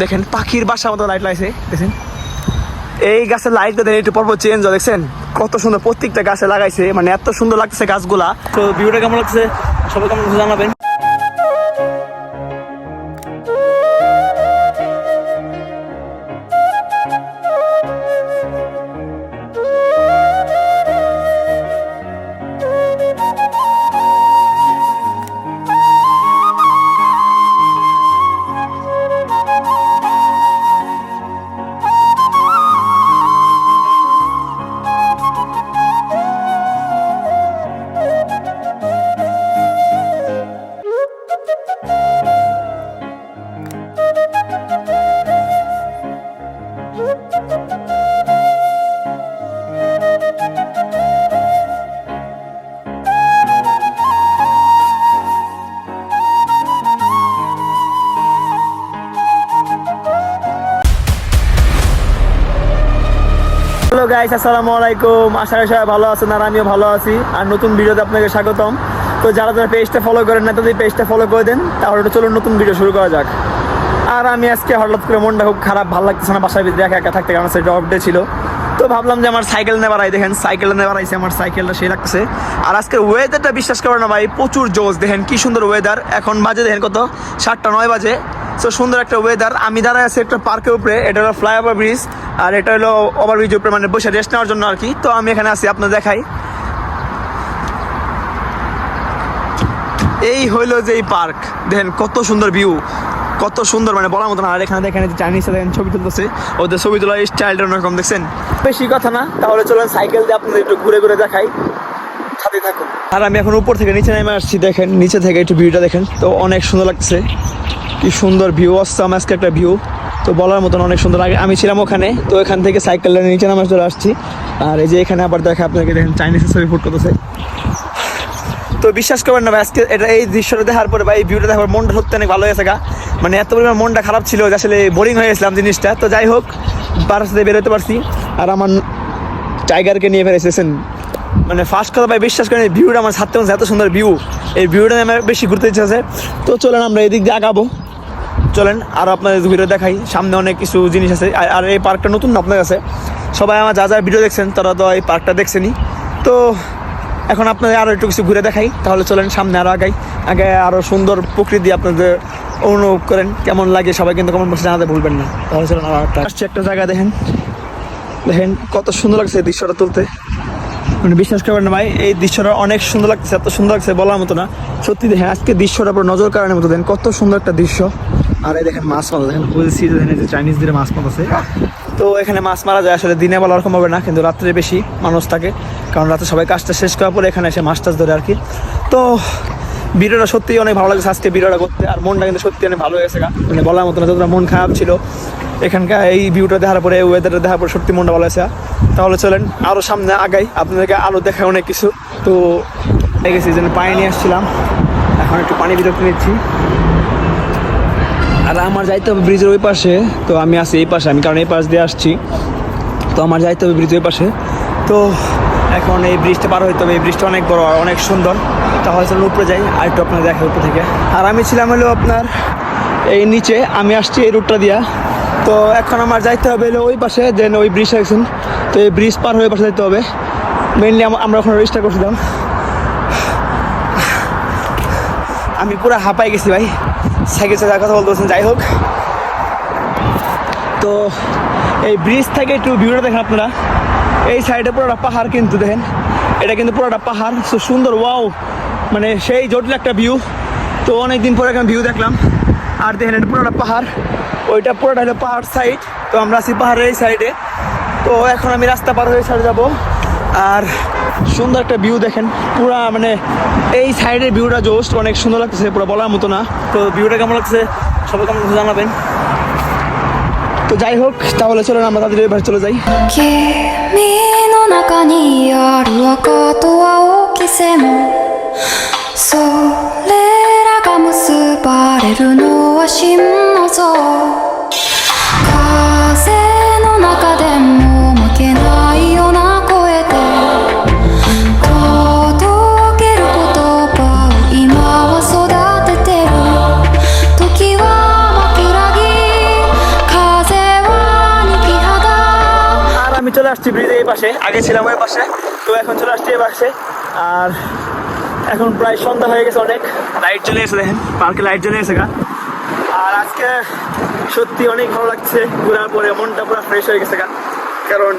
দেখেন, পাখির বাসা মতো লাইট লাগছে, দেখেন। এই গাছের লাইট দেখেন, একটু পর্ব চেঞ্জ দেখছেন? কত সুন্দর প্রত্যেকটা গাছে লাগাইছে মানে এত সুন্দর লাগছে গাছগুলা। তো ভিউটা কেমন লাগছে? সবাই কেমন জানাবেন। গাইস আসসালামু আলাইকুম। আশা করি সবাই ভালো আছেন আর আমিও ভালো আছি। আর নতুন ভিডিওতে আপনাকে স্বাগতম। তো যারা যারা পেজটা ফলো করেন না, তাদের পেজটা ফলো করে দেন। তাহলে চলুন নতুন ভিডিও শুরু করা যাক। আর আমি আজকে হঠাৎ করে মনটা খুব খারাপ, ভালো লাগতেছে না বাসায় ভিতরে একা একা থাকতে কারণ সেটা অফ ডে ছিল। তো ভাবলাম যে আমার সাইকেল নেবার আই দেখেন সাইকেল নেবার আইছে আমার সাইকেলটা সেই লাগছে আর আজকের ওয়েদারটা বিশ্বাস করেন না ভাই, প্রচুর জোশ। দেখেন কি সুন্দর ওয়েদার এখন বাজে, দেখেন কত? সাতটা, নয় বাজে। তো সুন্দর একটা ওয়েদার আমি দাঁড়ায় আছি একটা পার্কের উপরে। এটা হলো ফ্লাইওভার ব্রিজ আর এটা হলো ওভার ব্রিজের উপরে মানে বসে রেস্ট নেওয়ার জন্য আর কি। তো আমি এখানে আছি আপনার দেখাই। এই হইল যে পার্ক দেখেন, কত সুন্দর ভিউ কত সুন্দর মানে বলার মতো না। আর এখানে দেখেন যে চাইনিজ দেখেন ছবি তুলতেছে। ওদের ছবি তোলার স্টাইলটা অন্যরকম, দেখছেন? বেশি কথা না। তাহলে চলেন সাইকেল দিয়ে আপনাদের একটু ঘুরে ঘুরে দেখাই। সাথে থাকুন। আর আমি এখন উপর থেকে নিচে নেমে আসছি, দেখেন। নিচে থেকে একটু ভিউটা দেখেন। তো অনেক সুন্দর লাগছে কি সুন্দর ভিউ অসাম আজকে একটা ভিউ তো বলার মতন অনেক সুন্দর। আগে আমি ছিলাম ওখানে, তো এখান থেকে সাইকেল নিচে নামে চলে আসছি। আর এই যে এখানে আবার দেখা, আপনাকে দেখেন চাইনিজের ছবি ফুট করতেছে। তো বিশ্বাস করবেন না আজকে এটা এই দৃশ্যটা দেখার পরে বা এই ভিউটা দেখার মনটা সত্যি অনেক ভালো হয়ে গেছে গা। মানে এত পরিমাণ মনটা খারাপ ছিল যে আসলে বোরিং হয়ে গেছিলাম জিনিসটা। তো যাই হোক, বারার সাথে বেরোতে পারছি। আর আমার টাইগারকে নিয়ে ফেলেছেন মানে ফার্স্ট কথা ভাই, বিশ্বাস করেন এই ভিউটা আমার ছাড়তে এত সুন্দর ভিউ এই ভিউটা আমার বেশি ঘুরতে ইচ্ছে আছে। তো চলেন আমরা এদিক দিয়ে আগাবো। চলেন, আর আপনাদের ভিডিও দেখাই। সামনে অনেক কিছু জিনিস আছে। আর- এই পার্কটা নতুন আপনার কাছে? সবাই আমার যা যা ভিডিও দেখছেন, তারা তো এই পার্কটা দেখছেনই। তো এখন আপনাদের আরও একটু কিছু ঘুরে দেখাই। তাহলে চলেন, সামনে আরও আগাই। আগে আরও সুন্দর প্রকৃতি আপনাদের অনুভব করেন। কেমন লাগে সবাই কিন্তু কমেন্ট বক্সে জানাতে ভুলবেন না। তাহলে চলেন, আর একটা আসছে একটা জায়গা দেখেন। দেখেন, কত সুন্দর লাগছে এই দৃশ্যটা তুলতে। মানে বিশ্বাস করবেন না ভাই, এই দৃশ্যটা অনেক সুন্দর লাগছে, এত সুন্দর লাগছে বলার মতো না। সত্যি দেখেন, আজকে দৃশ্যটা পুরো নজর কারণের মতো দেখেন, কত সুন্দর একটা দৃশ্য। আর এই দেখেন মাছ মারা দেখেন বলছি যে চাইনিজ দিয়ে মাছ আছে তো এখানে মাছ মারা যায় আসলে দিনে বেলা ওরকম হবে না, কিন্তু রাত্রে বেশি মানুষ থাকে, কারণ রাতে সবাই কাজটা শেষ করার পরে এখানে এসে মাছ টাছ ধরে আর কি। তো ভিডিওটা সত্যিই অনেক ভালো লাগছে, আজকে ভিডিওটা করতে, আর মনটা কিন্তু সত্যি অনেক ভালো হয়েছে গা। মানে বলার মতো না, যতটা মন খারাপ ছিল, এখানকার এই ভিউটা দেখার পরে, এই ওয়েদারটা দেখার পরে সত্যি মনটা ভালো হয়েছে তাহলে চলেন আরও সামনে আগাই, আপনাদেরকে আরও দেখায় অনেক কিছু। তো গেছি যেন পানি নিয়ে আসছিলাম, এখন একটু পানি বিরক্ত নিচ্ছি। আর আমার যাইতে হবে ব্রিজের ওই পাশে। তো আমি আছি এই পাশে, আমি কারণ এই পাশ দিয়ে আসছি। তো আমার যাইতে হবে ব্রিজের ওই পাশে। তো এখন এই ব্রিজটা পার হইতে হবে। এই ব্রিজটা অনেক বড় আর অনেক সুন্দর। তাহলে চলুন উপরে যাই, আর একটু আপনার দেখা উপরে থেকে। আর আমি ছিলাম হলো আপনার এই নিচে, আমি আসছি এই রুটটা দিয়া। তো এখন আমার যাইতে হবে হলো ওই পাশে দেন ওই ব্রিজ আছেন তো এই ব্রিজ পার হয়ে পাশে যাইতে হবে। মেনলি আমরা ওখানে রেজিস্টার করছিলাম। আমি পুরো হাঁপাই গেছি ভাই। সাইকেল চালার কথা বলতে বলছেন, যাই হোক। তো এই ব্রিজ থেকে একটু ভিউটা দেখেন আপনারা। এই সাইডে পুরোটা পাহাড় কিন্তু দেখেন। এটা কিন্তু পুরোটা পাহাড় তো সুন্দর ওয়াও মানে সেই জটিল একটা ভিউ তো অনেক দিন পরে এখানে ভিউ দেখলাম। আর দেখেন, এটা পুরোটা পাহাড়। ওইটা পুরোটা হলো পাহাড় সাইড তো আমরা আছি পাহাড়ের এই সাইডে তো এখন আমি রাস্তা পার হয়ে সাইডে যাব। আর সুন্দর একটা ভিউ দেখেন পুরা মানে এই সাইডের ভিউটা জোস্ট অনেক সুন্দর লাগতেছে পুরো বলার মতো না তো ভিউটা কেমন লাগছে সবাই কেমন লাগছে জানাবেন তো যাই হোক তাহলে চলেন আমরা তাদের এবার চলে যাই 君の中にある赤と青き線それらが結ばれるのは真の像 চলে আসছি ব্রিজের এই পাশে। আগে ছিলাম ওই পাশে, তো এখন চলে আসছি এই পাশে। আর এখন প্রায় সন্ধ্যা হয়ে গেছে অনেক। লাইট চলে এসে দেখেন, পার্কে লাইট চলে এসে গা। আর আজকে সত্যি অনেক ভালো লাগছে, ঘোরার পরে মনটা পুরো ফ্রেশ হয়ে গেছে গা। কারণ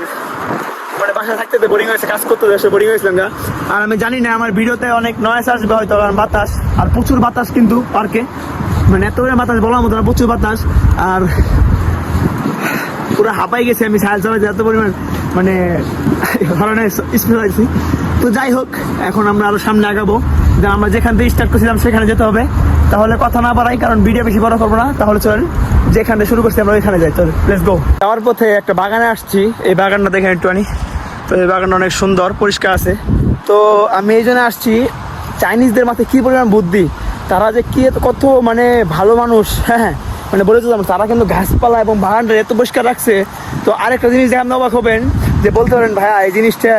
মানে বাসায় থাকতে তো বোরিং হয়েছে, কাজ করতে এসে বোরিং হয়েছিলাম গা। আর আমি জানি না, আমার ভিডিওতে অনেক নয়েস আসবে হয়তো, কারণ বাতাস, আর প্রচুর বাতাস কিন্তু পার্কে। মানে এত বাতাস বলার মতো না, প্রচুর বাতাস। আর পুরো হাঁপাই গেছে আমি সাহায্য এত পরিমাণ মানে ধরনের স্পিড আছি তো যাই হোক, এখন আমরা আরও সামনে আগাবো। যে আমরা যেখান থেকে স্টার্ট করছিলাম সেখানে যেতে হবে। তাহলে কথা না বাড়াই, কারণ ভিডিও বেশি বড় করব না। তাহলে চলেন, যেখানে শুরু করছি আমরা ওইখানে যাই। চল লেটস গো যাওয়ার পথে একটা বাগানে আসছি। এই বাগানটা দেখেন একটুখানি তো এই বাগানটা অনেক সুন্দর, পরিষ্কার আছে। তো আমি এই জন্য আসছি চাইনিজদের মাথায় কি পরিমাণ বুদ্ধি? তারা যে কি কত মানে ভালো মানুষ হ্যাঁ হ্যাঁ। মানে বলেছিলাম তারা কিন্তু গাছপালা এবং বাগানটা এত পরিষ্কার রাখছে। তো আরেকটা জিনিস দেখে আপনি অবাক হবেন যে বলতে পারেন, ভাইয়া, এই জিনিসটা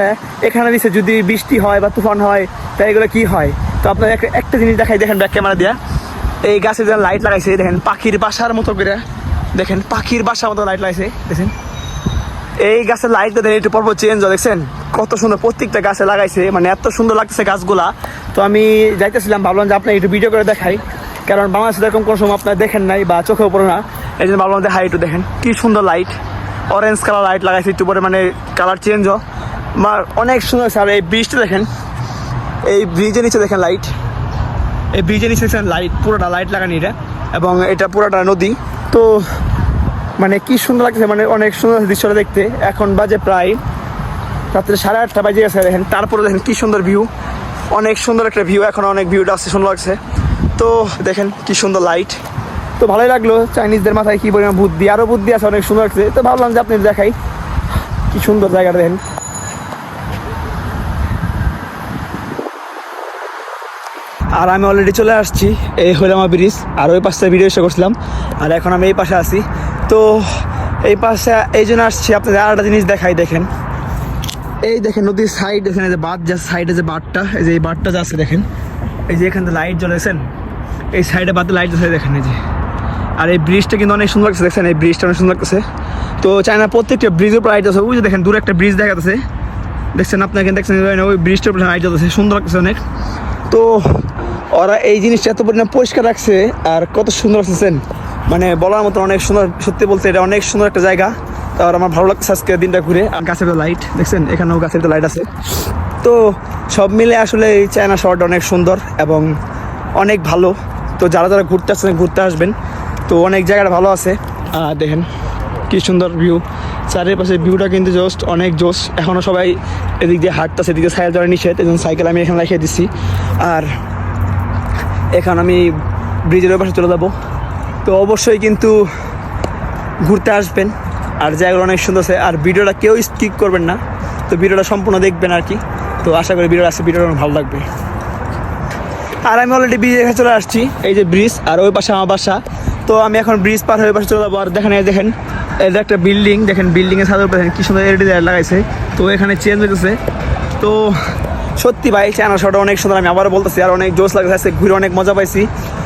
এখানে দিচ্ছে যদি বৃষ্টি হয় বা তুফান হয় তাই এগুলো কি হয়? তো আপনার একটা একটা জিনিস দেখাই, দেখেন ব্যাক ক্যামেরা দিয়া। এই গাছে যেন লাইট লাগাইছে, দেখেন, পাখির বাসার মতো করে। দেখেন, পাখির বাসার মতো লাইট লাগাইছে, দেখেন। এই গাছের লাইটটা দেখেন, একটু পর্ব চেঞ্জ হয়, দেখছেন? কত সুন্দর প্রত্যেকটা গাছে লাগাইছে মানে এত সুন্দর লাগতেছে গাছগুলা। তো আমি যাইতেছিলাম, ভাবলাম যে আপনার একটু ভিডিও করে দেখাই। কারণ বাংলাদেশে এরকম কোনো সময় আপনার দেখেন নাই বা চোখেও পড়ে না। এই জন্য ভাবলাম দেখাই একটু দেখেন, কি সুন্দর লাইট অরেঞ্জ কালার লাইট লাগাইছে, একটু পরে মানে কালার চেঞ্জ হয় অনেক সুন্দর স্যার, এই ব্রিজটা দেখেন। এই ব্রিজের নিচে দেখেন লাইট এই ব্রিজের নিচে দেখছেন লাইট পুরোটা লাইট লাগানি এটা। এবং এটা পুরোটা নদী। তো মানে কি সুন্দর লাগছে মানে অনেক সুন্দর দৃশ্যটা দেখতে। এখন বাজে প্রায় রাত্রে সাড়ে আটটা বাজে গেছে, দেখেন। তারপরে দেখেন কি সুন্দর ভিউ অনেক সুন্দর একটা ভিউ এখন অনেক ভিউটা আসছে, সুন্দর লাগছে। তো, দেখেন কি সুন্দর লাইট ভালোই লাগল। চাইনিজদের মাথায় কি পরিমাণ বুদ্ধি? আরও বুদ্ধি আছে, অনেক সুন্দর লাগছে। তো ভাবলাম যে আপনি দেখাই। কি সুন্দর জায়গাটা দেখেন। আর আমি অলরেডি চলে আসছি, এই হইলামা ব্রিজ। আর ওই পাশে ভিডিও এসে করছিলাম। আর এখন আমি এই পাশে আছি। তো এই পাশে, এই জন্য আসছি আপনাদের আর একটা জিনিস দেখাই, দেখেন। এই দেখেন, নদীর সাইড এই যে বাদ যা সাইডে যে বাঁধটা, এই যে এই বাঁধটা যা আছে, দেখেন। এই যে এখানে লাইট জ্বলেছেন, এই সাইডে বাদে লাইট জ্বলে দেখেন, এই যে। আর এই ব্রিজটা কিন্তু অনেক সুন্দর লাগছে দেখছেন? এই ব্রিজটা অনেক সুন্দর লাগছে তো চায়না প্রত্যেকটা ব্রিজের উপর লাইট আছে। ওই যে দেখেন, দূরে একটা ব্রিজ দেখা যাচ্ছে। দেখছেন আপনাকে দেখছেন? ওই ব্রিজটার উপরে লাইট আছে সুন্দর লাগছে অনেক। তো ওরা এই জিনিসটা এত পরিমাণে পরিষ্কার রাখছে আর কত সুন্দর লাগছেন মানে বলার মতো অনেক সুন্দর, সত্যি বলতে এটা অনেক সুন্দর একটা জায়গা। আর আমার ভালো লাগছে আজকে দিনটা ঘুরে। আর গাছের লাইট দেখছেন? এখানেও গাছের লাইট আছে। তো সব মিলে আসলে এই চায়না শহরটা অনেক সুন্দর এবং অনেক ভালো। তো যারা যারা ঘুরতে আসছেন, ঘুরতে আসবেন। তো অনেক জায়গাটা ভালো আছে। দেখেন, কি সুন্দর ভিউ চারিপাশে ভিউটা কিন্তু জাস্ট অনেক জোশ এখনও সবাই এদিক দিয়ে হাঁটতেছে, এদিকে সাইকেল চড়া নিষেধ। এই সাইকেল আমি এখানে রেখে দিচ্ছি আর এখন আমি ব্রিজের ওই পাশে চলে যাব। তো অবশ্যই কিন্তু ঘুরতে আসবেন। আর জায়গাগুলো অনেক সুন্দর আছে। আর ভিডিওটা কেউ স্কিপ করবেন না। তো ভিডিওটা সম্পূর্ণ দেখবেন আর কি। তো আশা করি ভিডিওটা আসছে ভিডিওটা ভালো লাগবে। আর আমি অলরেডি ব্রিজের কাছে চলে আসছি। এই যে ব্রিজ, আর ওই পাশে আমার বাসা। তো আমি এখন ব্রিজ পার হয়ে পাশে চলে যাব। আর দেখেন দেখেন এটা একটা বিল্ডিং দেখেন বিল্ডিংয়ের সাথে দেখেন কি সুন্দর এলইডি লাগাইছে। তো এখানে চেঞ্জ হয়েছে তো সত্যি ভাই চায়না শহরটা অনেক সুন্দর, আমি আবারও বলতেছি, আর অনেক জোশ আজকে ঘুরে অনেক মজা পাইছি।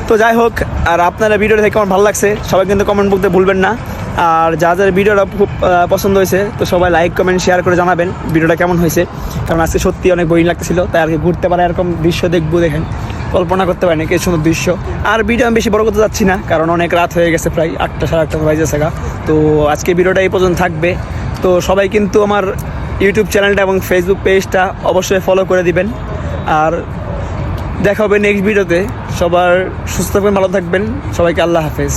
তো যাই হোক, আর আপনারা ভিডিওটা দেখে আমার ভালো লাগছে, সবাই কিন্তু কমেন্ট বলতে ভুলবেন না। আর যা যার ভিডিওটা খুব পছন্দ হয়েছে, তো সবাই লাইক কমেন্ট শেয়ার করে জানাবেন, ভিডিওটা কেমন হয়েছে। কারণ আজকে সত্যি অনেক বোরিং লাগছিল তাই আর কি ঘুরতে পারে এরকম দৃশ্য দেখব, দেখেন। কল্পনা করতে পারিনি কি সুন্দর দৃশ্য। আর ভিডিও আমি বেশি বড় করতে যাচ্ছি না, কারণ অনেক রাত হয়ে গেছে প্রায় আটটা সাড়ে আটটা বাজে থাকা তো আজকে ভিডিওটা এই পর্যন্ত থাকবে। তো সবাই কিন্তু আমার ইউটিউব চ্যানেলটা এবং ফেসবুক পেজটা অবশ্যই ফলো করে দিবেন। আর দেখা হবে নেক্সট ভিডিওতে সবার সুস্থ থাকবেন, ভালো থাকবেন। সবাইকে আল্লাহ হাফেজ।